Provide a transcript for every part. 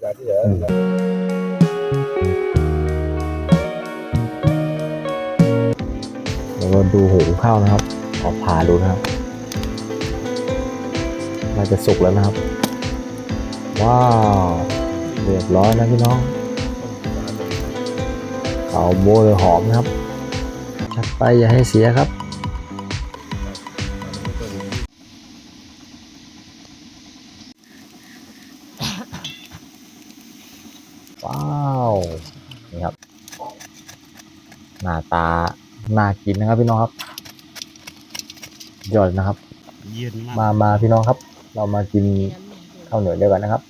แล้วก็ดูหูข้าวนะครับขอผ่าดูนะครับน่าจะสุกแล้วนะครับ ว้าว เรียบร้อยนะพี่น้องเอาโบเลยหอมนะครับ ชัดไปอย่าให้เสียครับ กินนะครับพี่น้องครับยอดนะครับ เย็นมากมามาพี่น้องครับ เรามากินข้าวเหนียวด้วยกันนะครับ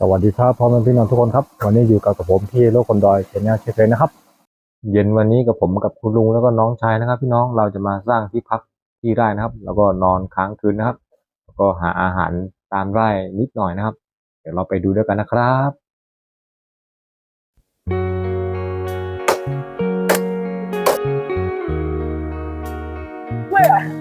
สวัสดีครับพ่อแม่พี่น้องทุกคนครับ วันนี้อยู่กับกับผมที่โลกคนดอยเชนแนลเชฟเลยนะครับ เย็นวันนี้กับผมกับคุณลุงแล้วก็น้องชายนะครับ พี่น้องเราจะมาสร้างที่พักที่ไร่นะครับ แล้วก็นอนค้างคืนนะครับ แล้วก็หาอาหารตามไร่นิดหน่อยนะครับ เดี๋ยวเราไปดูด้วยกันนะครับ เ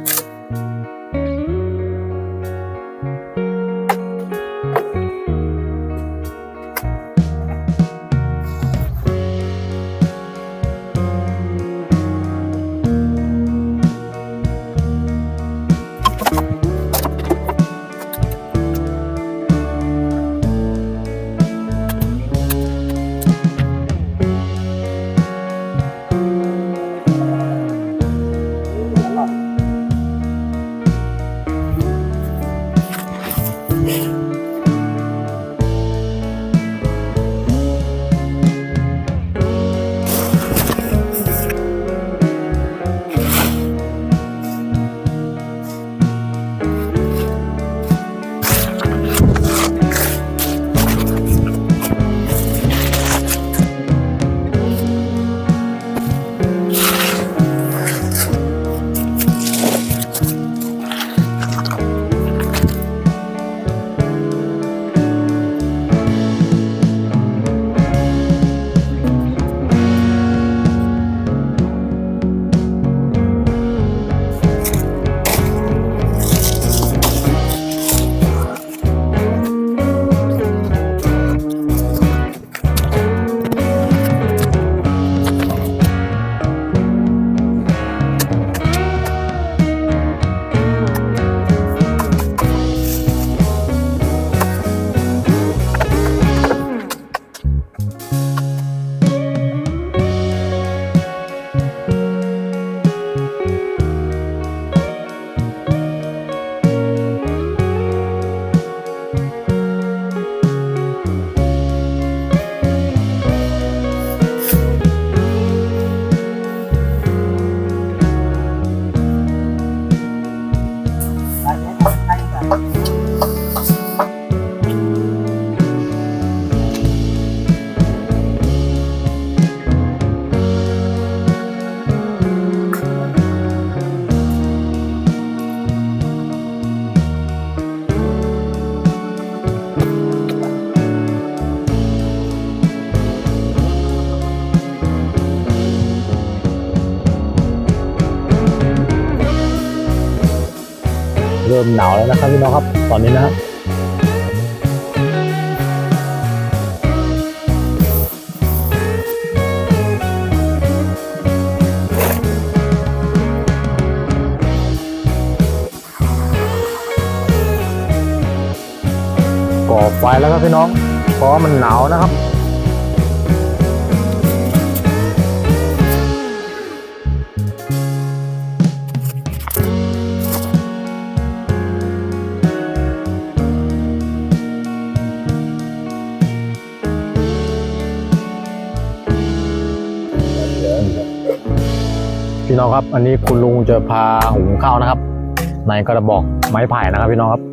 หนาวแล้วนะครับพี่น้องครับ ตอนนี้นะครับก่อไฟแล้วครับพี่น้องเพราะว่ามันหนาวนะครับ พี่น้องครับ อันนี้คุณลุงจะพาหุงข้าวนะครับ ในกระบอกไม้ไผ่นะครับพี่น้องครับ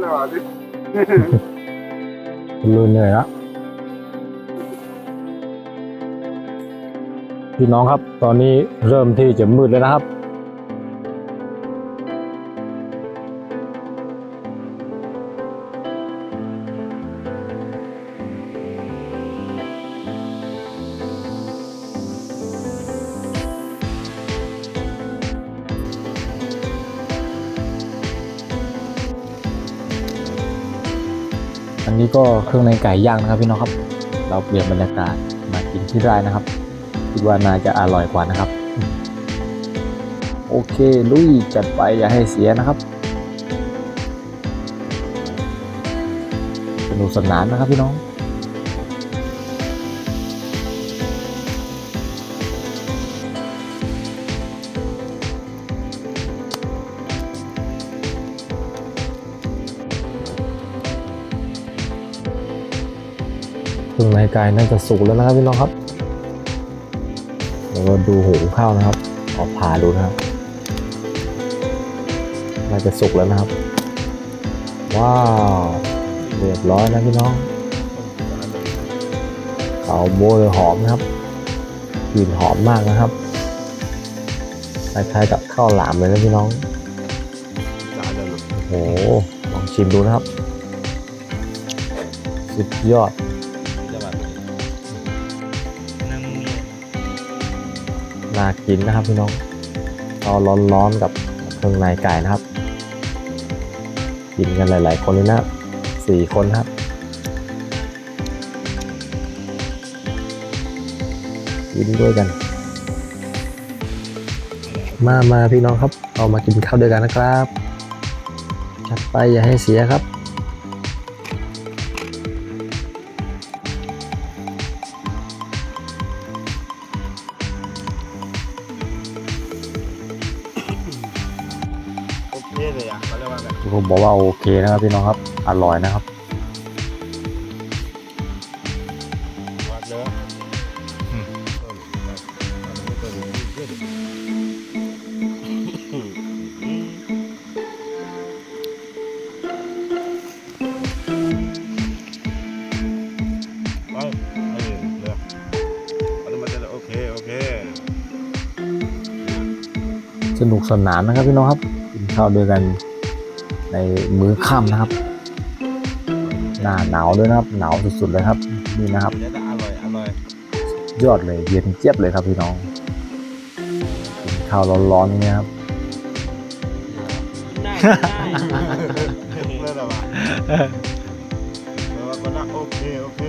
เลยว่ะดิคุณลุงเหนื่อยละพี่น้องครับ ตอนนี้เริ่มที่จะมืดแล้วนะครับ ก็เครื่องในไก่ย่างนะครับพี่น้องครับ เราเปลี่ยนบรรยากาศมากินที่ไร้นะครับคิดว่าน่าจะอร่อยกว่านะครับ โอเคลุยจัดไปอย่าให้เสียนะครับสนุกสนานนะครับพี่น้องึ่งในไก่น่าจะสุกแล้วนะครับพี่น้องครับเดี๋ยวเราดูหูข้าวนะครับออกผ่าดูนะครับน่าจะสุกแล้วนะครับ ว้าวเรียบร้อยนะพี่น้องข้าโบเลยหอมนะครับกลิ่นหอมมากนะครับคล้ายๆกับข้าวหลามเลยนะพี่น้องโอ้โหลองชิมดูนะครับ สุดยอด น่ากินนะครับพี่น้องเอาร้อนๆกับเครื่องในไก่นะครับ กินกันหลาย ๆ คนเลยนะสี่คนครับกินด้วยกัน มามาพี่น้องครับ เอามากินข้าวด้วยกันนะครับจัดไปอย่าให้เสียครับ เคเลยอะเขาเรียกว่าไงผมบอกว่าโอเคนะครับพี่น้องครับ อร่อยนะครับ วัดเนื้ออืมต้นอันนี้ต้นเยอะดิไปเออเนื้ออันนี้มันจะโอเค โอเค สนุกสนานนะครับพี่น้องครับกินข้าวด้วยกัน ในมื้อค่ำนะครับ หน้าหนาวด้วยนะครับ หนาวสุดๆเลยครับ นี่นะครับเดี๋ยวจะอร่อยอร่อยยอดเลยเย็นเจี๊ยบเลยครับพี่น้องกินข้าวร้อนๆอย่างเงี้ยครับเลิศหรอวะเออว่าก็น่าโอเคโอเค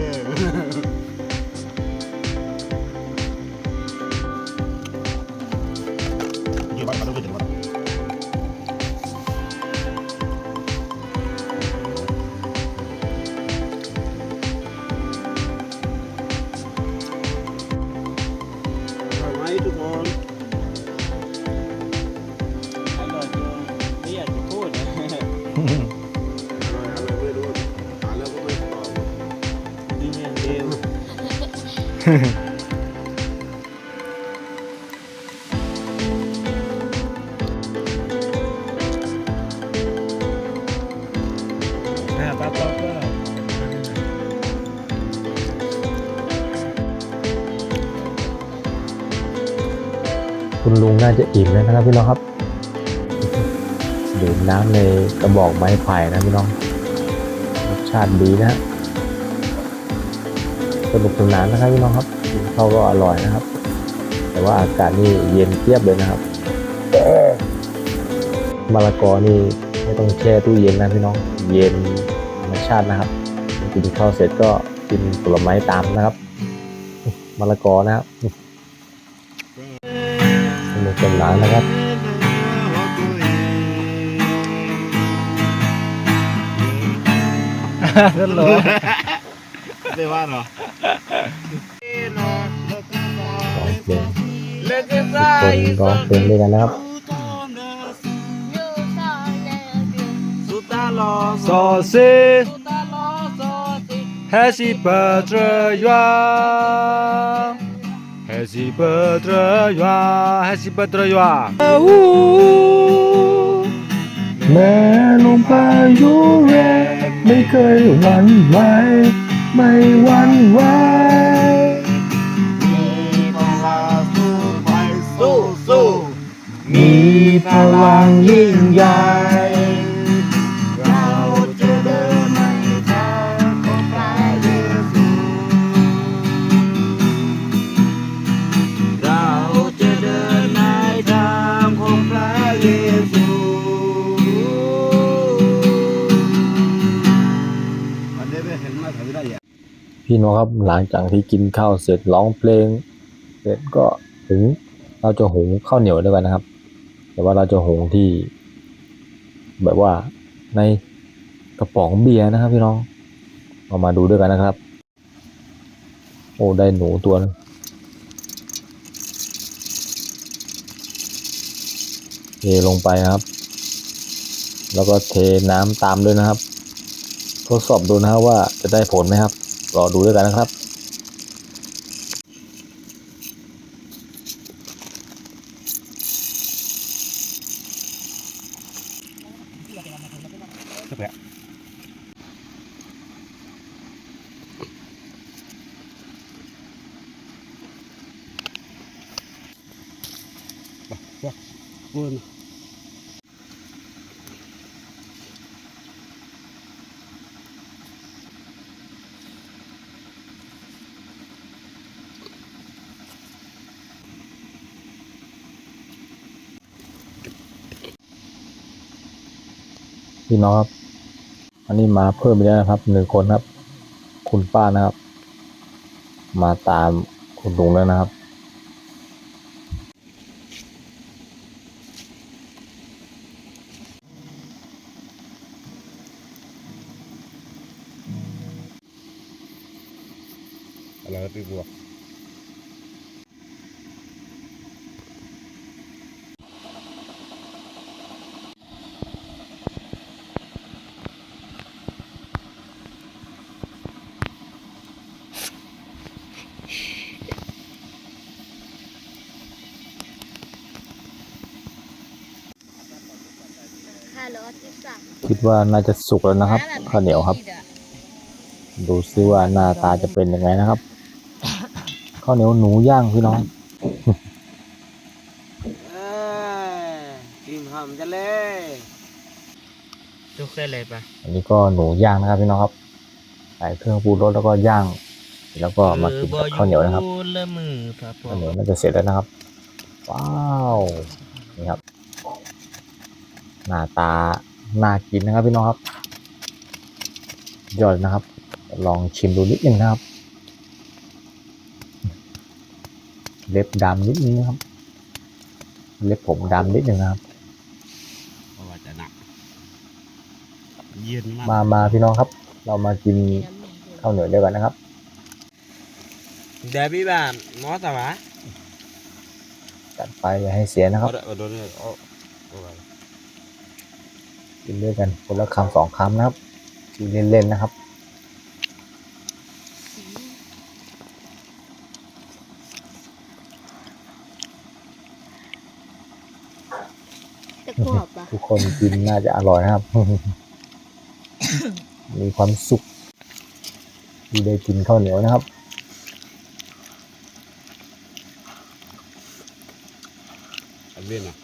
คุณลุงน่าจะอิ่มแล้วนะครับพี่น้องครับดื่มน้ำในกระบอกไม้ไผ่นะพี่น้องรสชาติดีนะสนุกสนานนะครับพี่น้องครับกินข้าวก็อร่อยนะครับ แต่ว่าอากาศนี่เย็นเทียบเลยนะครับมะละกอนี่ไม่ต้องแช่ตู้เย็นนะพี่น้อง เย็นธรรมชาตินะครับกินข้าวเสร็จก็กินผลไม้ตามนะครับมะละกอนะครับ สนุกสนานนะครับนั่นเหรอไม่ว่าเหรอร้องเพลงทุกคนร้องเพลงด้วยกันนะครับ所是 Happy birthday Hasibadrya Hasibadrya แม้ลมพายุแรงไม่เคยวันไวไม่หวั่นไหวมีพลังยิ่งใหญ่ พี่น้องครับหลังจากที่กินข้าวเสร็จร้องเพลง เสร็จก็ถึงเราจะหุงข้าวเหนียวด้วยกันนะครับ แต่ว่าเราจะหุงที่ แบบว่าในกระป๋องเบียร์นะครับ พี่น้องเอามาดูด้วยกันนะครับ โอ้ได้หนูตัวนึงเทลงไปครับ แล้วก็เทน้ำตามด้วยนะครับ ทดสอบดูนะครับว่าจะได้ผลไหมครับ รอดูด้วยกันนะครับ พี่น้องครับ อันนี้มาเพิ่มไปแล้วนะครับหนึ่งคนครับ คุณป้านะครับ มาตามคุณลุงแล้วนะครับ คิดว่าน่าจะสุกแล้วนะครับข้าวเหนียวครับ ดูซิว่าหน้าตาจะเป็นยังไงนะครับข้าวเหนียวหนูย่างพี่น้องเอ้ยกินหอมจะเลยจุกได้เลยปะอันนี้ก็หนูย่างนะครับพี่น้องครับใส่เครื่องปรุงรสแล้วก็ย่าง แล้วก็มากินกับข้าวเหนียวนะครับละมือพระพข้าวเหนียวน่าจะเสร็จแล้วนะครับ ว้าว นี่ครับ หน้าตาน่ากินนะครับพี่น้องครับยอดนะครับ ลองชิมดูนิดนึงนะครับ เล็บดำนิดนึงนะครับ เล็บผมดำนิดนึงนะครับเพราะว่าจะหนักเย็นมากมามาพี่น้องครับ เรามากินข้าวเหนียวด้วยกันนะครับเดี๋ยวพี่บ้านมอสวะจัดไปอย่าให้เสียนะครับ กินด้วยกันคนละคำสองคำนะครับกินเล่นๆนะครับจะกรอบปะทุกคนกินน่าจะอร่อยนะครับ มีความสุขที่ได้กินข้าวเหนียวนะครับ อันเวียนอะ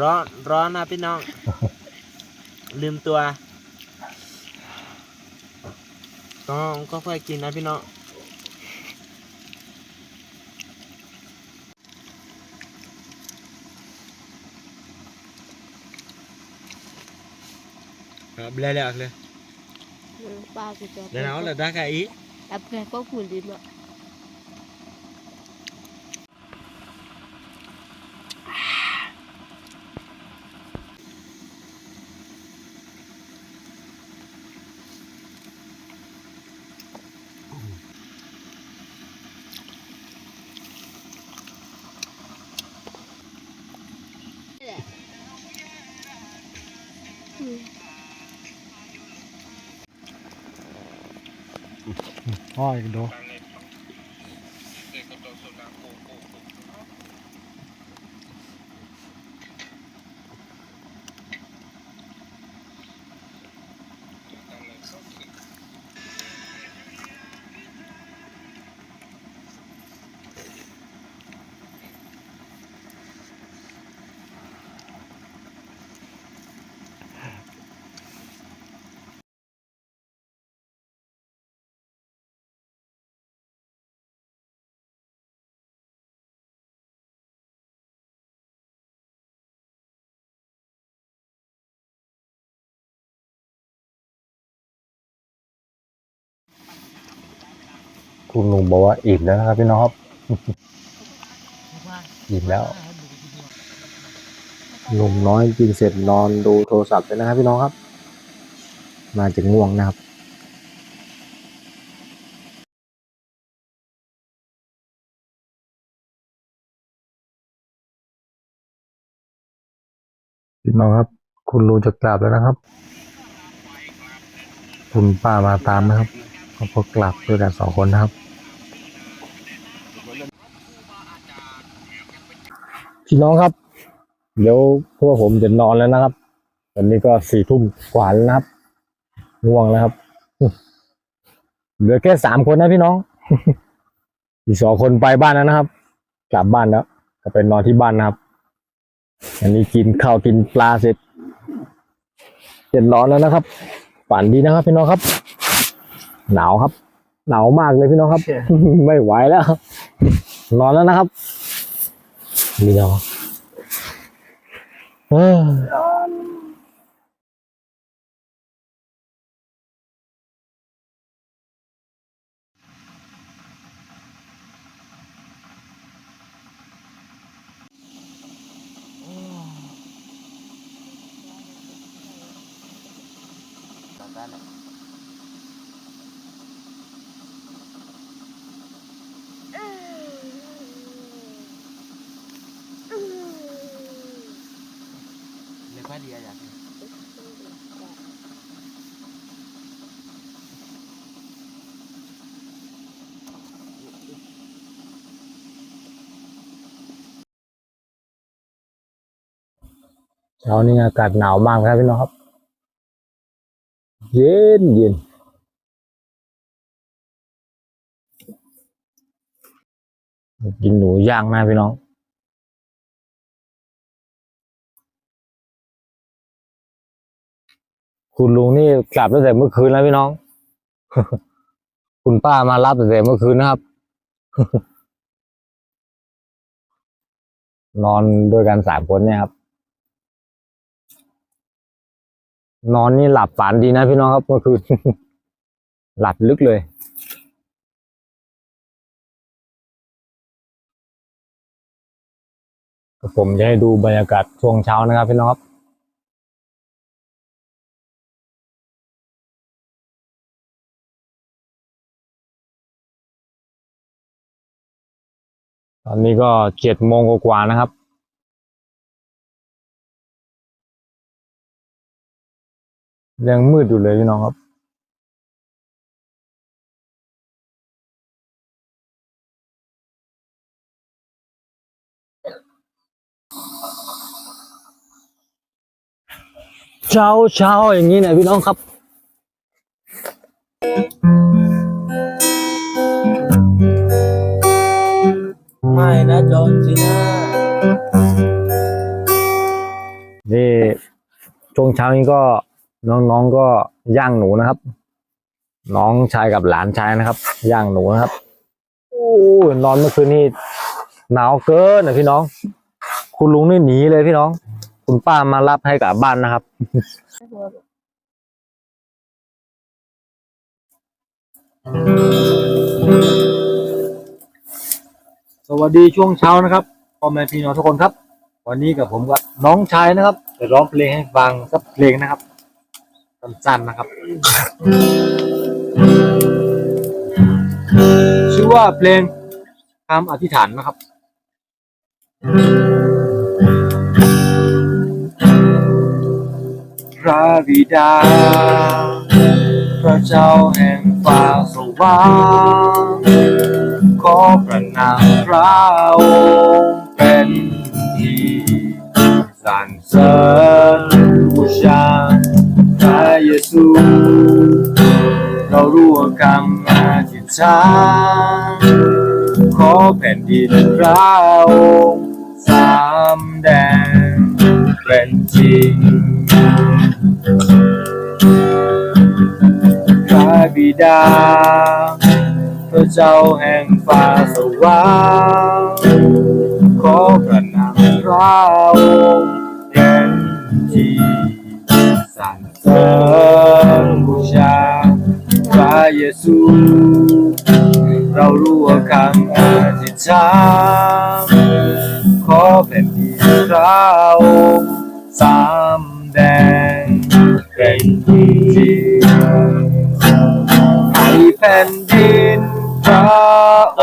ร้อนร้อนนะพี่น้อง ลืมตัวต้องก็ค่อยกินนะพี่น้อง Bila lihat le. ปลากูจะ Dan awak dah kai. แอปเปิลก็ขุ่นลิ้นอะ อ้อยดู คุณลุงบอกว่าอิ่มแล้วนะครับพี่น้องครับอิ่มแล้วลุงน้อยกินเสร็จนอนดูโทรศัพท์เลยนะครับพี่น้องครับ มาจะง่วงนะครับพี่น้องครับ คุณลุงจะกลับแล้วนะครับ คุณป้ามาตามนะครับเขาพกลับด้วยกันสองคนนะครับ พี่น้องครับ เดี๋ยวพวกผมจะนอนแล้วนะครับ ตอนนี้ก็สี่ทุ่มกว่าแล้วนะครับง่วงแล้วครับ เหลือแค่สามคนนะพี่น้อง อีกสองคนไปบ้านแล้วนะครับ กลับบ้านแล้วก็ไปนอนที่บ้านนะครับ อันนี้กินข้าวกินปลาเสร็จเจ็ดร้อนแล้วนะครับฝันดีนะครับพี่น้องครับ หนาวครับ หนาวมากเลยพี่น้องครับ ไม่ไหวแล้ว นอนแล้วนะครับ นี่เนาะเอ้ เลยว่าดีอะไรอยางเช้านี้อากาศหนาวมากครับพี่น้องครับ เย็นเย็นกินหนูย่างนะพี่น้อง คุณลุงนี่กลับตั้งแต่เมื่อคืนแล้วพี่น้อง คุณป้ามารับตั้งแต่เมื่อคืนนะครับ นอนด้วยกันสามคนเนี่ยครับ นอนนี่หลับฝันดีนะพี่น้องครับเมื่อคืน หลับลึกเลยผมจะให้ดูบรรยากาศช่วงเช้านะครับพี่น้องครับ อนนี้ก็เจ็ดโมงกว่าๆนะครับ ยังมืดอยู่เลยพี่น้องครับ เช้าเช้าอย่างนี้เนี่ยพี่น้องครับ ไม่นะจอนจีน่านี่ช่วงเช้านี้ก็น้องๆก็ย่างหนูนะครับ น้องชายกับหลานชายนะครับ ย่างหนูนะครับโอ้ยนอนเมื่อคืนนี่หนาวเกินนะพี่น้อง คุณลุงนี่หนีเลยพี่น้อง คุณป้ามารับให้กลับบ้านนะครับส วัสดีช่วงเช้านะครับพ่อแม่พี่น้องทุกคนครับ วันนี้กับผมกับน้องชายนะครับจะร้องเพลงให้ฟังสักเพลงนะครับสั้นๆนะครับ ชื่อว่าเพลงคำอธิษฐานนะครับพระบิดา พระเจ้าแห่งฟ้าสว่าง ขอประนามพระองค์เป็นที่สรรเสริญบูชาพระเยซู เราร่วมกรรมอธิษฐาขอแผ่นดินเราสามแดนเป็นจริงพระบิดา พระเจ้าแห่งฟ้าสว่างขอประนามพระองค์เป็นที่สรรเสริญบูชาพระเยซู เรารู้ว่าคำอธิษฐาน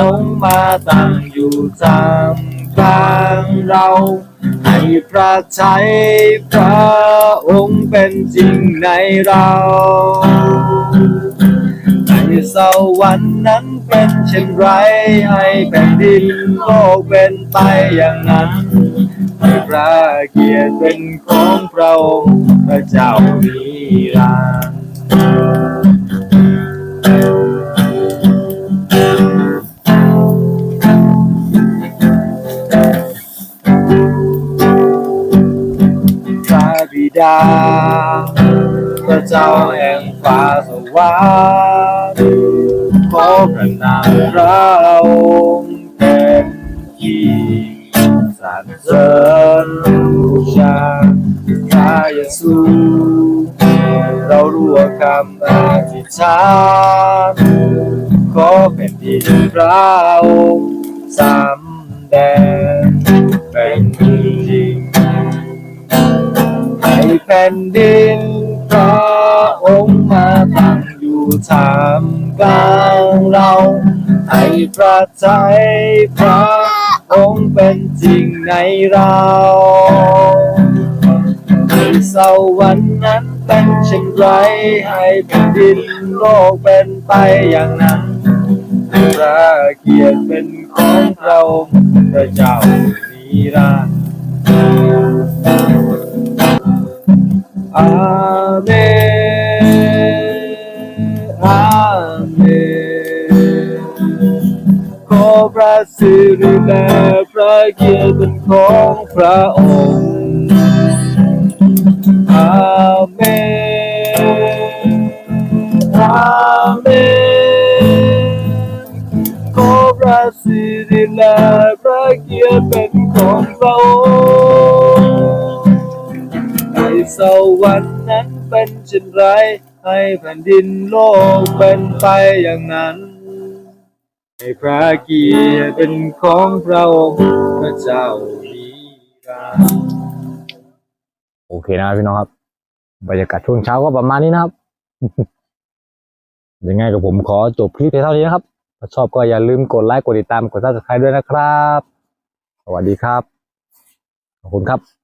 องมาตั้งอยู่ทางกลางเรา ให้พระชัยพระองค์เป็นจริงในเราในสวรรค์นั้นเป็นเช่นไร ให้แผ่นดินโลกเป็นไปอย่างนั้นให้พระเกียรติเป็นของพระองค์พระเจ้านิรันดร์ ระบิดาพระเจ้าแห่งฟ้าสวรรค์ขอพระนามพระองค์เป็นที่สรรเสริญบูชาพระเยซูเรารู้ว่าคำอธิษฐานขอเป็นที่พระองค์สำแดงเป็นจริง ให้แผ่นดินพระองค์มาตั้งอยู่ท่ามกลางเราให้พระใจพระองค์เป็นจริงในเราให้สวรรค์นั้นเป็นเช่นไรให้แผ่นดินโลกเป็นไปอย่างนั้นพระเกียรติเป็นของพระองค์พระเจ้านิรันดร์ อาเมนอาเมนขอพระสิริและพระเกียรติเป็นของพระองค์อาเมนอาเมนขอพระสิริและพระเกียรติเป็นของพระองค์ สวรรค์นั้นเป็นเช่นไร ให้แผ่นดินโลกเป็นไปอย่างนั้น ให้พระเกียรติเป็นของพระองค์พระเจ้านิรันดร์โอเคนะครับพี่น้องครับ บรรยากาศช่วงเช้าก็ประมาณนี้นะครับยังไงกับผมขอจบคลิปเพียงเท่านี้นะครับ ถ้าชอบก็อย่าลืมกดไลค์กดติดตามกดซับสไครต์ด้วยนะครับ สวัสดีครับ ขอบคุณครับ